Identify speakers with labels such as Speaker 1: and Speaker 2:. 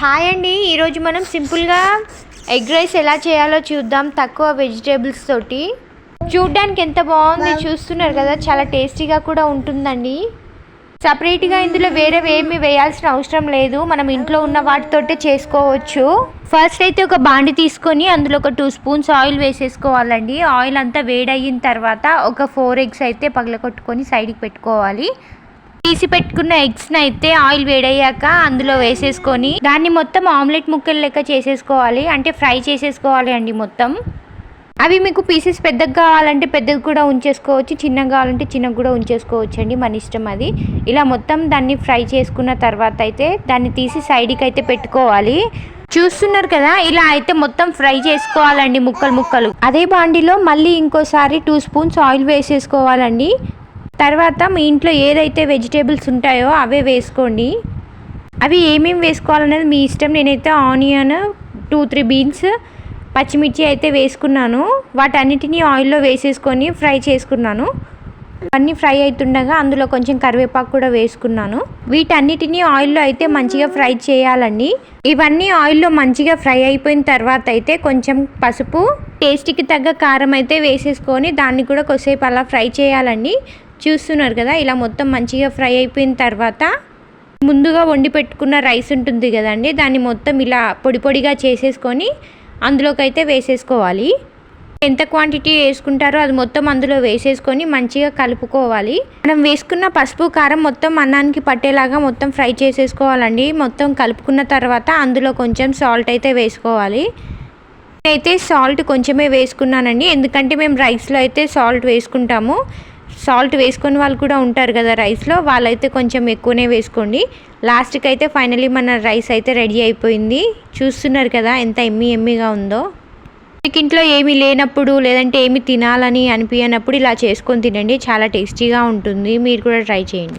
Speaker 1: Hi అండి. ఈరోజు మనం సింపుల్గా ఎగ్ రైస్ ఎలా చేయాలో చూద్దాం. తక్కువ వెజిటేబుల్స్ తోటి. చూడ్డానికి ఎంత బాగుంది చూస్తున్నారు కదా. చాలా టేస్టీగా కూడా ఉంటుందండి. సపరేట్గా ఇందులో వేరే ఏమి వేయాల్సిన అవసరం లేదు. మనం ఇంట్లో ఉన్న వాటితోటే చేసుకోవచ్చు. ఫస్ట్ అయితే ఒక బాండి తీసుకొని అందులో ఒక టూ స్పూన్స్ ఆయిల్ వేసేసుకోవాలండి. ఆయిల్ అంతా వేడయిన తర్వాత ఒక ఫోర్ ఎగ్స్ అయితే పగలగొట్టుకొని సైడ్కి పెట్టుకోవాలి. తీసి పెట్టుకున్న ఎగ్స్ని అయితే ఆయిల్ వేడయ్యాక అందులో వేసేసుకొని దాన్ని మొత్తం ఆమ్లెట్ ముక్కలు లెక్క చేసేసుకోవాలి. అంటే ఫ్రై చేసేసుకోవాలి అండి మొత్తం. అవి మీకు పీసెస్ పెద్దగా కావాలంటే పెద్దగా కూడా ఉంచేసుకోవచ్చు చిన్నగా కావాలంటే చిన్నగా కూడా ఉంచేసుకోవచ్చు అండి మన ఇష్టం అది. ఇలా మొత్తం దాన్ని ఫ్రై చేసుకున్న తర్వాత అయితే దాన్ని తీసి సైడ్కి అయితే పెట్టుకోవాలి. చూస్తున్నారు కదా ఇలా అయితే మొత్తం ఫ్రై చేసుకోవాలండి ముక్కలు ముక్కలు. అదే బాండిలో మళ్ళీ ఇంకోసారి టూ స్పూన్స్ ఆయిల్ వేసేసుకోవాలండి. తర్వాత మీ ఇంట్లో ఏదైతే వెజిటేబుల్స్ ఉంటాయో అవే వేసుకోండి. అవి ఏమేమి వేసుకోవాలనేది మీ ఇష్టం. నేనైతే ఆనియన్ టూ త్రీ బీన్స్ పచ్చిమిర్చి అయితే వేసుకున్నాను. వాటన్నిటిని ఆయిల్లో వేసేసుకొని ఫ్రై చేసుకున్నాను. అన్నీ ఫ్రై అవుతుండగా అందులో కొంచెం కరివేపాకు కూడా వేసుకున్నాను. వీటన్నిటిని ఆయిల్లో అయితే మంచిగా ఫ్రై చేయాలండి. ఇవన్నీ ఆయిల్లో మంచిగా ఫ్రై అయిపోయిన తర్వాత అయితే కొంచెం పసుపు టేస్ట్కి తగ్గ కారం అయితే వేసేసుకొని దాన్ని కూడా కొద్దిసేపు అలా ఫ్రై చేయాలండి. చూస్తున్నారు కదా ఇలా మొత్తం మంచిగా ఫ్రై అయిపోయిన తర్వాత ముందుగా వండి పెట్టుకున్న రైస్ ఉంటుంది కదండి దాన్ని మొత్తం ఇలా పొడి పొడిగా చేసేసుకొని అందులోకి అయితే వేసేసుకోవాలి. ఎంత క్వాంటిటీ వేసుకుంటారో అది మొత్తం అందులో వేసేసుకొని మంచిగా కలుపుకోవాలి. మనం వేసుకున్న పసుపు కారం మొత్తం అన్నానికి పట్టేలాగా మొత్తం ఫ్రై చేసేసుకోవాలండి. మొత్తం కలుపుకున్న తర్వాత అందులో కొంచెం సాల్ట్ అయితే వేసుకోవాలి. అయితే సాల్ట్ కొంచెమే వేసుకున్నానండి ఎందుకంటే మేము రైస్లో అయితే సాల్ట్ వేసుకుంటాము. సాల్ట్ వేసుకొని వాళ్ళు కూడా ఉంటారు కదా రైస్లో వాళ్ళైతే కొంచెం ఎక్కువనే వేసుకోండి. లాస్ట్కి అయితే ఫైనలీ మన రైస్ అయితే రెడీ అయిపోయింది. చూస్తున్నారు కదా ఎంత ఎమ్మి ఎమ్మిగా ఉందో. మీకు ఇంట్లో ఏమీ లేనప్పుడు లేదంటే ఏమి తినాలని అనిపించినప్పుడు ఇలా చేసుకొని తినండి. చాలా టేస్టీగా ఉంటుంది. మీరు కూడా ట్రై చేయండి.